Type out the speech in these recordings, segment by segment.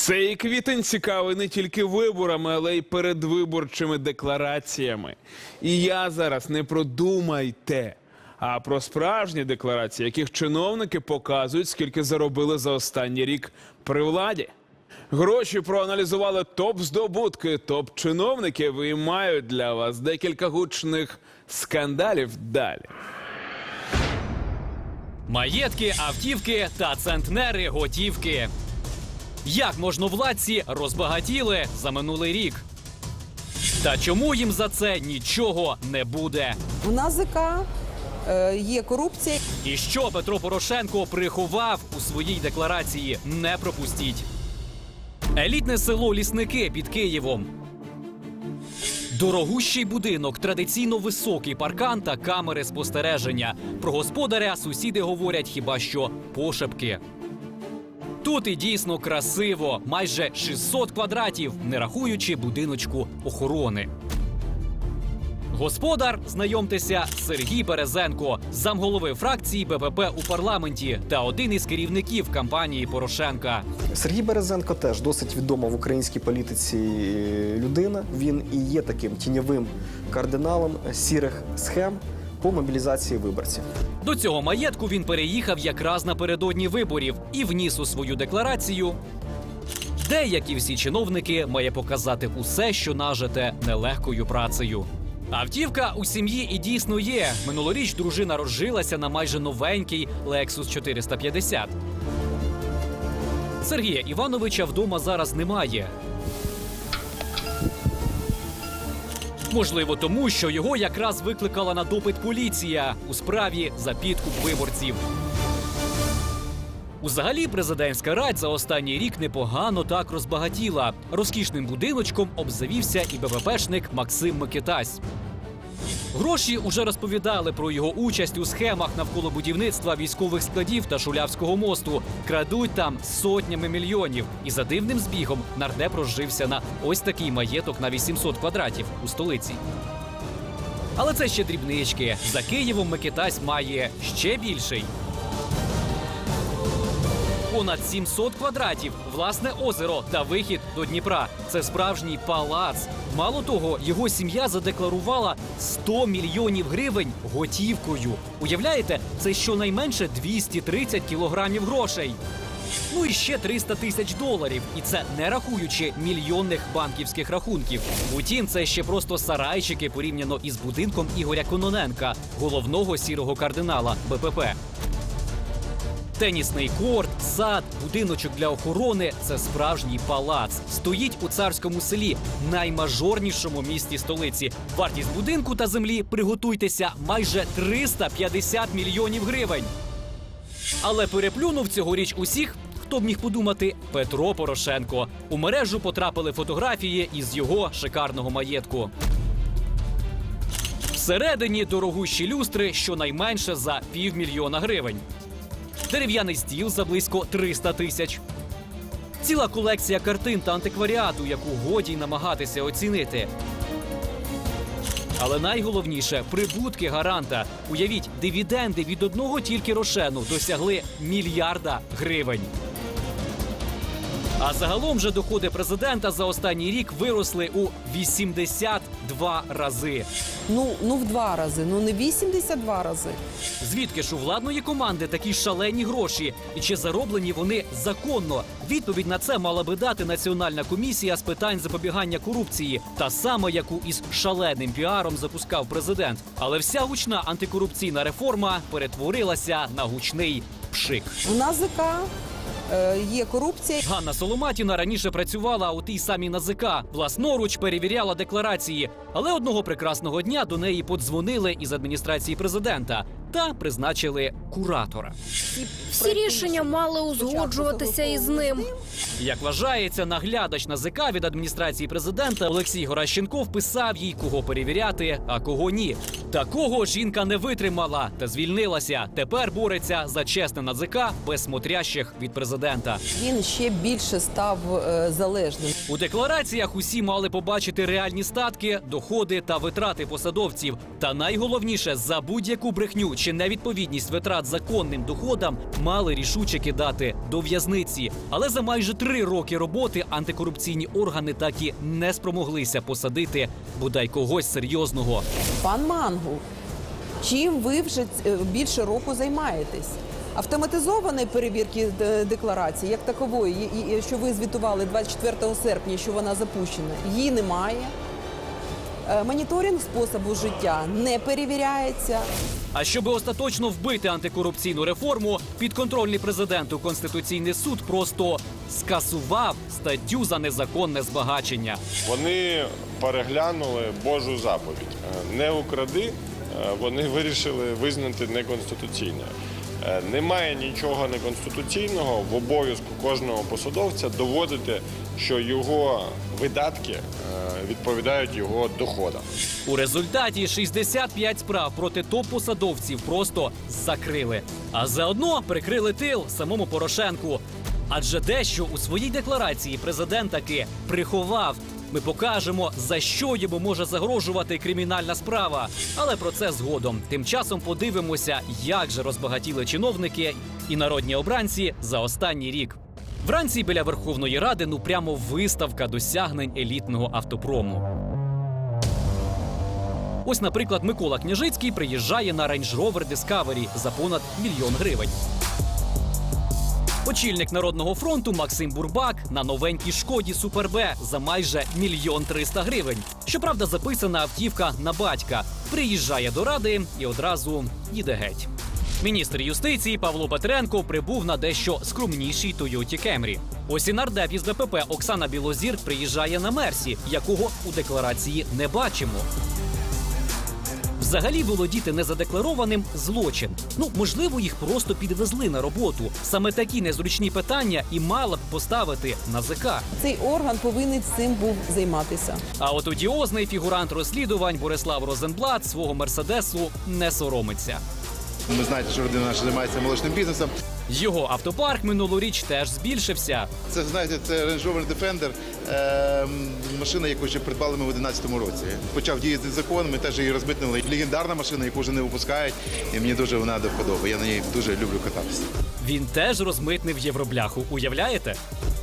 Цей квітень цікавий не тільки виборами, але й передвиборчими деклараціями. І я зараз не про думайте, а про справжні декларації, яких чиновники показують, скільки заробили за останній рік при владі. Гроші проаналізували топ-здобутки, топ-чиновників і мають для вас декілька гучних скандалів далі. Маєтки, автівки та центнери готівки. Як можновладці розбагатіли за минулий рік? Та чому їм за це нічого не буде? В НАЗК е, є корупція. І що Петро Порошенко приховав у своїй декларації? Не пропустіть. Елітне село Лісники під Києвом. Дорогущий будинок, традиційно високий паркан та камери спостереження. Про господаря сусіди говорять хіба що пошепки. Тут і дійсно красиво, майже 600 квадратів, не рахуючи будиночку охорони. Господар, знайомтеся, Сергій Березенко, замголови фракції БПП у парламенті та один із керівників кампанії Порошенка. Сергій Березенко теж досить відома в українській політиці е, людина. Він і є таким тіньовим кардиналом сірих схем по мобілізації виборців. До цього маєтку він переїхав якраз напередодні виборів і вніс у свою декларацію. Де, як і всі чиновники, має показати усе, що нажите нелегкою працею. Автівка у сім'ї і дійсно є. Минулоріч дружина розжилася на майже новенький Lexus 450. Сергія Івановича вдома зараз немає. Можливо, тому що його якраз викликала на допит поліція у справі за підкуп виборців. Узагалі, президентська радь за останній рік непогано так розбагатіла. Розкішним будиночком обзавівся і БВПшник Максим Микитась. Гроші уже розповідали про його участь у схемах навколо будівництва військових складів та Шулявського мосту. Крадуть там сотнями мільйонів. І за дивним збігом нардеп розжився на ось такий маєток на 800 квадратів у столиці. Але це ще дрібнички. За Києвом Микитась має ще більший. Понад 700 квадратів, власне озеро та вихід до Дніпра. Це справжній палац. Мало того, його сім'я задекларувала 100 мільйонів гривень готівкою. Уявляєте, це щонайменше 230 кілограмів грошей. Ну і ще 300 тисяч доларів, і це не рахуючи мільйонних банківських рахунків. Утім, це ще просто сарайчики порівняно із будинком Ігоря Кононенка, головного сірого кардинала БПП. Тенісний корт, сад, будиночок для охорони це справжній палац. Стоїть у царському селі, наймажорнішому місті столиці. Вартість будинку та землі приготуйтеся майже 350 мільйонів гривень. Але переплюнув цьогоріч усіх. Хто б міг подумати, Петро Порошенко. У мережу потрапили фотографії із його шикарного маєтку. Всередині дорогущі люстри щонайменше за півмільйона гривень дерев'яний стіл за близько 300 тисяч. Ціла колекція картин та антикваріату, яку годі й намагатися оцінити. Але найголовніше прибутки гаранта. Уявіть, дивіденди від одного тільки рошену досягли мільярда гривень. А загалом же доходи президента за останній рік виросли у 82 рази. Ну, ну в два рази, ну не 82 рази. Звідки ж у владної команди такі шалені гроші? І чи зароблені вони законно? Відповідь на це мала би дати Національна комісія з питань запобігання корупції, та сама, яку із шаленим піаром запускав президент. Але вся гучна антикорупційна реформа перетворилася на гучний пшик. В НАЗК е, є корупція. Ганна Соломатіна раніше працювала у тій самій НАЗК, власноруч перевіряла декларації. Але одного прекрасного дня до неї подзвонили із адміністрації президента та призначили куратора. Всі рішення мали узгоджуватися із ним. Як вважається, наглядач НАЗК від адміністрації президента Олексій Горащенков писав їй, кого перевіряти, а кого ні. Такого жінка не витримала та звільнилася. Тепер бореться за чесне НАЗК без смотрящих від президента. Він ще більше став е, залежним. У деклараціях усі мали побачити реальні статки, доходи та витрати посадовців. Та найголовніше за будь-яку брехню чи невідповідність витрат назад законним доходам, мали рішуче кидати до в'язниці. Але за майже три роки роботи антикорупційні органи так і не спромоглися посадити бодай когось серйозного. Пан Мангу, чим ви вже е, більше року займаєтесь? Автоматизованої перевірки е, декларації, як такової, що ви звітували 24 серпня, що вона запущена, її немає. Е, Моніторинг способу життя не перевіряється. А щоб остаточно вбити антикорупційну реформу, підконтрольний президенту Конституційний суд просто скасував статтю за незаконне збагачення. Вони переглянули Божу заповідь. Е, Не укради, е, вони вирішили визнати неконституційною. Е, Немає нічого неконституційного в обов'язку кожного посадовця доводити, що його видатки е, відповідають його доходам. У результаті 65 справ проти топ-посадовців просто закрили. А заодно прикрили тил самому Порошенку. Адже дещо у своїй декларації президент таки приховав. Ми покажемо, за що йому може загрожувати кримінальна справа. Але про це згодом. Тим часом подивимося, як же розбагатіли чиновники і народні обранці за останній рік. Вранці біля Верховної Ради ну прямо виставка досягнень елітного автопрому. Ось, наприклад, Микола Княжицький приїжджає на Range Rover Discovery за понад мільйон гривень. Очільник Народного фронту Максим Бурбак на новенькій шкоді Супер Б за майже мільйон триста гривень. Щоправда, записана автівка на батька. Приїжджає до ради і одразу їде геть. Міністр юстиції Павло Петренко прибув на дещо скромнішій Тойоті Кемрі. Ось і нардеп із БПП Оксана Білозір приїжджає на Мерсі, якого у декларації не бачимо. Взагалі володіти незадекларованим злочин. Ну можливо, їх просто підвезли на роботу. Саме такі незручні питання і мала б поставити НАЗК. Цей орган повинен цим був займатися. А от одіозний фігурант розслідувань Борислав Розенблат свого мерседесу не соромиться. Ви знаєте, що родина наша займається молочним бізнесом. Його автопарк минулоріч теж збільшився. Це знаєте, це Range Rover Defender, е, машина, яку ще придбали ми в 2011 році. Почав діяти закон, ми теж її розмитнили. Легендарна машина, яку вже не випускають, і мені дуже вона до вподоби. Я на ній дуже люблю кататися. Він теж розмитнив євробляху. Уявляєте?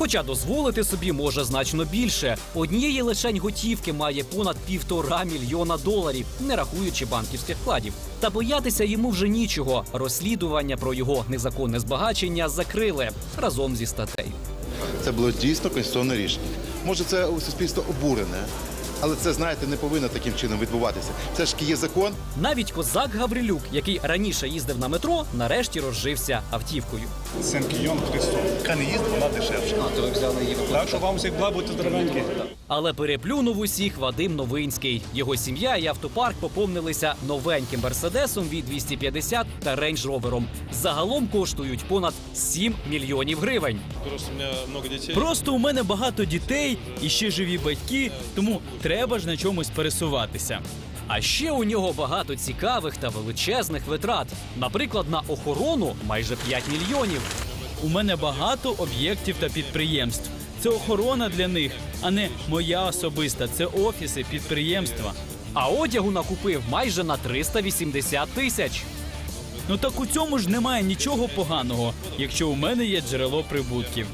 Хоча дозволити собі може значно більше. Однієї лишень готівки має понад півтора мільйона доларів, не рахуючи банківських вкладів. Та боятися йому вже нічого. Розслідування про його незаконне збагачення закрили разом зі статей. Це було дійсно конституційне рішення. Може, це суспільство обурене, але це, знаєте, не повинно таким чином відбуватися. Це ж є закон, Навіть козак Гаврилюк, який раніше їздив на метро, нарешті розжився автівкою. Сенкійон не їздить, вона дешевша. А, то ви взяли її. Так що вам всіх благ, будьте здоровенькі. Але переплюнув усіх Вадим Новинський. Його сім'я і автопарк поповнилися новеньким мерседесом від 250 та рейндж ровером. Загалом коштують понад 7 мільйонів гривень. Просто у мене багато дітей. Просто у мене багато дітей і ще живі батьки, тому треба ж на чомусь пересуватися. А ще у нього багато цікавих та величезних витрат. Наприклад, на охорону майже 5 мільйонів. У мене багато об'єктів та підприємств. Це охорона для них, а не моя особиста. Це офіси, підприємства. А одягу накупив майже на 380 тисяч. Ну так у цьому ж немає нічого поганого, якщо у мене є джерело прибутків.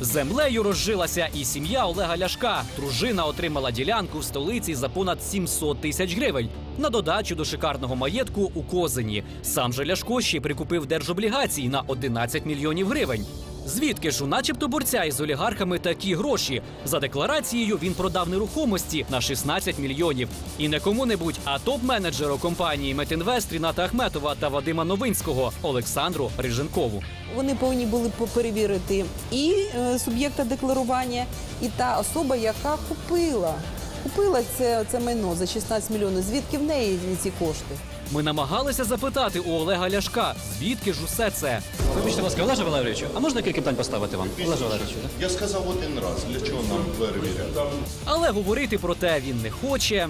Землею розжилася і сім'я Олега Ляшка. Дружина отримала ділянку в столиці за понад 700 тисяч гривень. На додачу до шикарного маєтку у Козині. Сам же Ляшко ще прикупив держоблігацій на 11 мільйонів гривень. Звідки ж у начебто борця із олігархами такі гроші? За декларацією він продав нерухомості на 16 мільйонів. І не кому-небудь, а топ-менеджеру компанії Метінвест Ріната Ахметова та Вадима Новинського Олександру Риженкову. Вони повинні були перевірити і е, суб'єкта декларування, і та особа, яка купила. Купила це, це майно за 16 мільйонів. Звідки в неї ці кошти? Ми намагалися запитати у Олега Ляшка, звідки ж усе це. Вибачте, будь ласка, Олеже Валерійовичу, а можна кілька питань поставити вам? Олеже Валерійовичу, так? Я сказав один раз, для чого нам перевіряти? Але говорити про те він не хоче.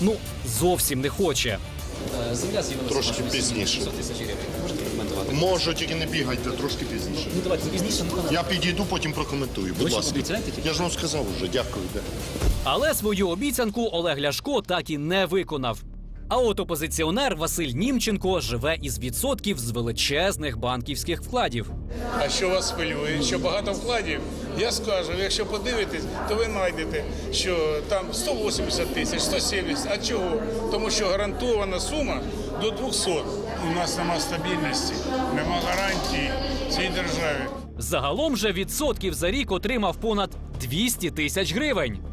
Ну, зовсім не хоче. Е, Земля з'явилася Трошки пізніше. 700 тисяч гривень. Можете прокоментувати? Можу, тільки не бігайте, трошки пізніше. Ну давайте пізніше. ну, Я підійду, потім прокоментую. Будь що, ласка. обіцяєте тільки? Я ж вам сказав вже, дякую. Да. Але свою обіцянку Олег Ляшко так і не виконав. А от опозиціонер Василь Німченко живе із відсотків з величезних банківських вкладів. А що вас хвилює? Що багато вкладів? Я скажу, якщо подивитесь, то ви знайдете, що там 180 тисяч, 170. А чого? Тому що гарантована сума до 200. У нас нема стабільності, нема гарантії цій державі. Загалом же відсотків за рік отримав понад 200 тисяч гривень.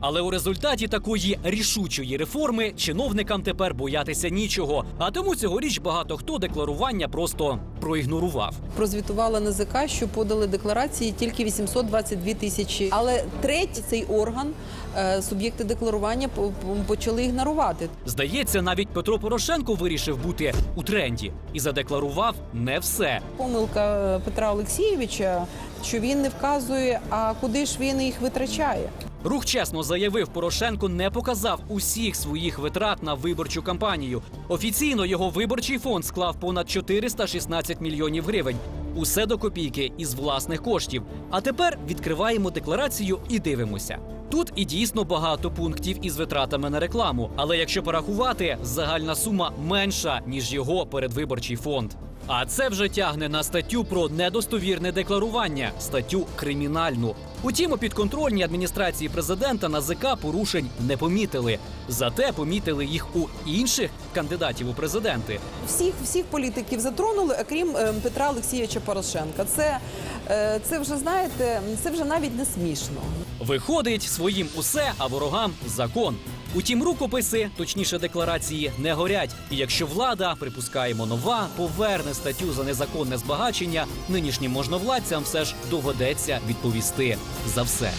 Але у результаті такої рішучої реформи чиновникам тепер боятися нічого. А тому цьогоріч багато хто декларування просто проігнорував. Прозвітувала НЗК, що подали декларації тільки 822 тисячі. Але третій цей орган е, суб'єкти декларування по- по- почали ігнорувати. Здається, навіть Петро Порошенко вирішив бути у тренді і задекларував не все. Помилка е, Петра Олексійовича, що він не вказує, а куди ж він їх витрачає. Рух чесно заявив, Порошенко не показав усіх своїх витрат на виборчу кампанію. Офіційно його виборчий фонд склав понад 416 мільйонів гривень. Усе до копійки із власних коштів. А тепер відкриваємо декларацію і дивимося. Тут і дійсно багато пунктів із витратами на рекламу. Але якщо порахувати, загальна сума менша ніж його передвиборчий фонд. А це вже тягне на статтю про недостовірне декларування, статтю кримінальну. Утім, у підконтрольній адміністрації президента НАЗК порушень не помітили. Зате помітили їх у інших кандидатів у президенти. Всіх всіх політиків затронули, окрім е, Петра Олексійовича Порошенка. Це, е, це вже знаєте, це вже навіть не смішно. Виходить своїм усе, а ворогам закон. Утім, рукописи, точніше декларації, не горять. І якщо влада, припускаємо, нова, поверне статтю за незаконне збагачення, нинішнім можновладцям все ж доведеться відповісти за все.